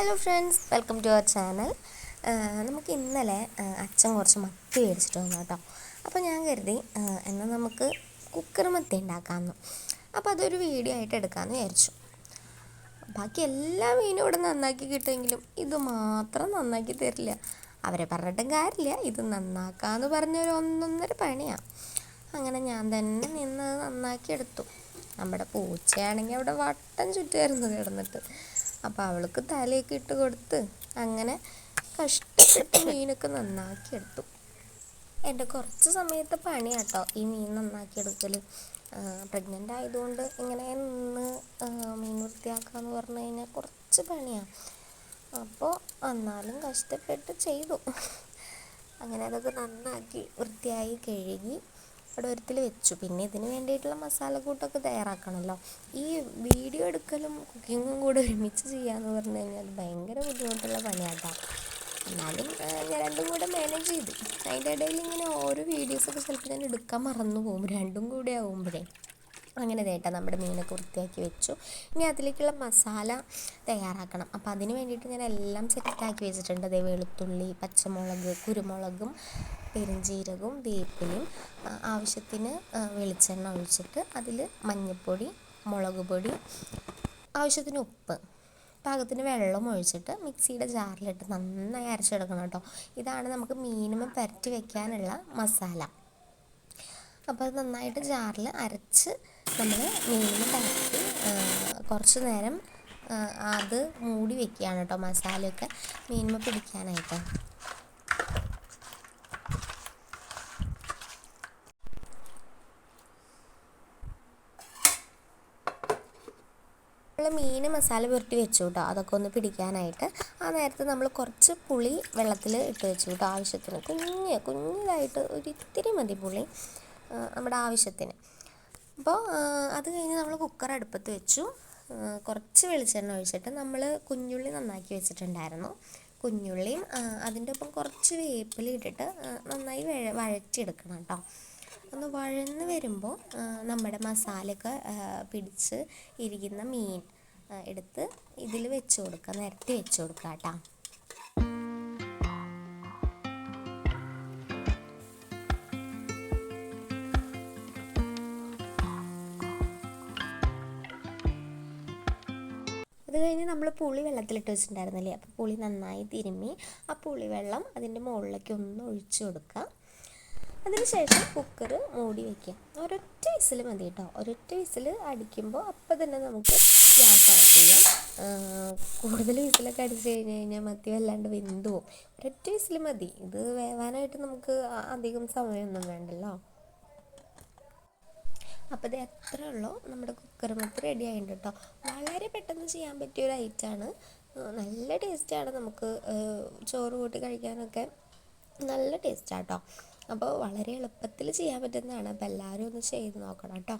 Hello friends welcome to our channel നമുക്ക് ഇന്നലെ അച്ഛൻ കുറച്ച് മത്തി മേടിച്ചിട്ട് വന്നു കേട്ടോ. അപ്പോൾ ഞാൻ കരുതി എന്നാൽ നമുക്ക് കുക്കർ മത്തി ഉണ്ടാക്കാമെന്ന് അപ്പോൾ അതൊരു വീഡിയോ ആയിട്ട് എടുക്കാമെന്ന് വിചാരിച്ചു. ബാക്കി എല്ലാ മീനും ഇവിടെ നന്നാക്കി കിട്ടുമെങ്കിലും ഇത് മാത്രം നന്നാക്കി തരില്ല. അവരെ പറഞ്ഞിട്ടും കാര്യമില്ല. ഇത് നന്നാക്കാമെന്ന് പറഞ്ഞൊരു ഒന്നൊന്നര പണിയാണ് അങ്ങനെ ഞാൻ തന്നെ നിന്ന് നന്നാക്കി എടുത്തു. നമ്മുടെ പൂച്ചയാണെങ്കിൽ അവിടെ വട്ടം ചുറ്റുമായിരുന്നു കിടന്നിട്ട്. അപ്പോൾ അവൾക്ക് തലയൊക്കെ ഇട്ട് കൊടുത്ത് അങ്ങനെ കഷ്ടപ്പെട്ട് മീനൊക്കെ നന്നാക്കി എടുത്തു. എന്റെ കുറച്ച് സമയത്തെ പണിയാട്ടോ ഈ മീൻ നന്നാക്കി എടുക്കൽ പ്രഗ്നന്റ് ആയതുകൊണ്ട് ഇങ്ങനെ നിന്ന് മീൻ മീൻ വൃത്തിയാക്കാന്ന് പറഞ്ഞു കഴിഞ്ഞാൽ കുറച്ച് പണിയാണ് അപ്പോൾ എന്നാലും കഷ്ടപ്പെട്ട് ചെയ്തു. അങ്ങനെ അതൊക്കെ നന്നാക്കി വൃത്തിയായി കഴുകി. അവിടെ ഒരുത്തിൽ വെച്ചു. പിന്നെ ഇതിന് വേണ്ടിയിട്ടുള്ള മസാലക്കൂട്ടൊക്കെ തയ്യാറാക്കണമല്ലോ. ഈ വീഡിയോ എടുക്കലും കുക്കിങ്ങും കൂടെ ഒരുമിച്ച് ചെയ്യാന്ന് പറഞ്ഞു കഴിഞ്ഞാൽ ഭയങ്കര ബുദ്ധിമുട്ടുള്ള പണിയാട്ടോ. എന്നാലും ഞാൻ രണ്ടും കൂടെ മാനേജ് ചെയ്തു. അതിന്റെ ഇടയിൽ ഇങ്ങനെ ഓരോ വീഡിയോസൊക്കെ ചിലപ്പോൾ ഞാൻ എടുക്കാൻ മറന്നു പോകും രണ്ടും കൂടെ ആകുമ്പോഴേ അങ്ങനെ ദേട്ട നമ്മുടെ മീനൊക്കെ വൃത്തിയാക്കി വെച്ചു. ഇനി അതിലേക്കുള്ള മസാല തയ്യാറാക്കണം. അപ്പോൾ അതിന് വേണ്ടിയിട്ട് ഞാൻ എല്ലാം സെറ്റാക്കി വെച്ചിട്ടുണ്ട്. അതേ വെളുത്തുള്ളി പച്ചമുളക് കുരുമുളകും പെരുംജീരകവും വേപ്പിലയും ആവശ്യത്തിന് വെളിച്ചെണ്ണ ഒഴിച്ചിട്ട് അതിൽ മഞ്ഞൾപ്പൊടി മുളക് പൊടി ആവശ്യത്തിന് ഉപ്പ് പാകത്തിന് വെള്ളം ഒഴിച്ചിട്ട് മിക്സിയുടെ ജാറിലിട്ട് നന്നായി അരച്ചെടുക്കണം കേട്ടോ. ഇതാണ് നമുക്ക് മീനുമ പരറ്റി വെക്കാനുള്ള മസാല. അപ്പോൾ അത് നന്നായിട്ട് ജാറിൽ അരച്ച് നമ്മൾ മീനിന് കറക്റ്റ് കുറച്ച് നേരം അത് മൂടി വെക്കുകയാണ് കേട്ടോ മസാലയൊക്കെ മീനിമ പിടിക്കാനായിട്ട്. നമ്മൾ മീൻ മസാല പുരട്ടി വെച്ചു കേട്ടോ അതൊക്കെ ഒന്ന് പിടിക്കാനായിട്ട് ആ നേരത്ത് നമ്മൾ കുറച്ച് പുളി വെള്ളത്തിൽ ഇട്ട് വെച്ചു കേട്ടോ ആവശ്യത്തിന്. കുഞ്ഞ് കുഞ്ഞതായിട്ട് ഒരു ഇത്തിരി മതി പുളി നമ്മുടെ ആവശ്യത്തിന്. അപ്പോൾ അത് കഴിഞ്ഞ് നമ്മൾ കുക്കർ അടുപ്പത്ത് വെച്ചു. കുറച്ച് വെളിച്ചെണ്ണ ഒഴിച്ചിട്ട് നമ്മൾ കുഞ്ഞുള്ളി നന്നാക്കി വെച്ചിട്ടുണ്ടായിരുന്നു. കുഞ്ഞുള്ളിയും അതിന്റെ ഒപ്പം കുറച്ച് വേപ്പില ഇട്ടിട്ട് നന്നായി വഴ വഴറ്റിയെടുക്കണം കേട്ടോ. ഒന്ന് വഴന്ന് വരുമ്പോൾ നമ്മുടെ മസാലയൊക്കെ പിടിച്ച് ഇരിക്കുന്ന മീൻ എടുത്ത് ഇതിൽ വെച്ച് കൊടുക്കുക. നിരത്തി വെച്ച് കൊടുക്കുക കേട്ടോ. അത് കഴിഞ്ഞ് നമ്മൾ പുളി വെള്ളത്തിലിട്ട് വെച്ചിട്ടുണ്ടായിരുന്നില്ലേ? അപ്പോൾ പുളി നന്നായി തിരുമ്മി ആ പുളി വെള്ളം അതിന്റെ മുകളിലേക്ക് ഒന്ന് ഒഴിച്ചു കൊടുക്കുക. അതിനുശേഷം കുക്കർ മൂടി വയ്ക്കുക ഒരൊറ്റ വിസിൽ മതി കേട്ടോ. ഒരൊറ്റ വിസിൽ അടിക്കുമ്പോൾ അപ്പം തന്നെ നമുക്ക് ഗ്യാസ് ഓഫ് ചെയ്യാം. കൂടുതൽ വിസിലൊക്കെ അടിച്ച് കഴിഞ്ഞ് കഴിഞ്ഞാൽ മത്തി വല്ലാണ്ട് വെന്തു ഒരൊറ്റ വിസിൽ മതി. ഇത് വേവാനായിട്ട് നമുക്ക് അധികം സമയമൊന്നും വേണ്ടല്ലോ. അപ്പോൾ ഇത് എത്ര ഉള്ളോ? നമ്മുടെ കുക്കർ മുത്ത് റെഡി ആയിട്ടുണ്ട് കേട്ടോ വളരെ പെട്ടെന്ന് ചെയ്യാൻ പറ്റിയ ഒരു ഐറ്റമാണ് നല്ല ടേസ്റ്റാണ് നമുക്ക് ചോറ് കൂട്ടി കഴിക്കാനൊക്കെ. നല്ല ടേസ്റ്റാണ് കേട്ടോ അപ്പോൾ വളരെ എളുപ്പത്തിൽ ചെയ്യാൻ പറ്റുന്നതാണ്. അപ്പോൾ എല്ലാവരും ഒന്ന് ചെയ്ത് നോക്കണം കേട്ടോ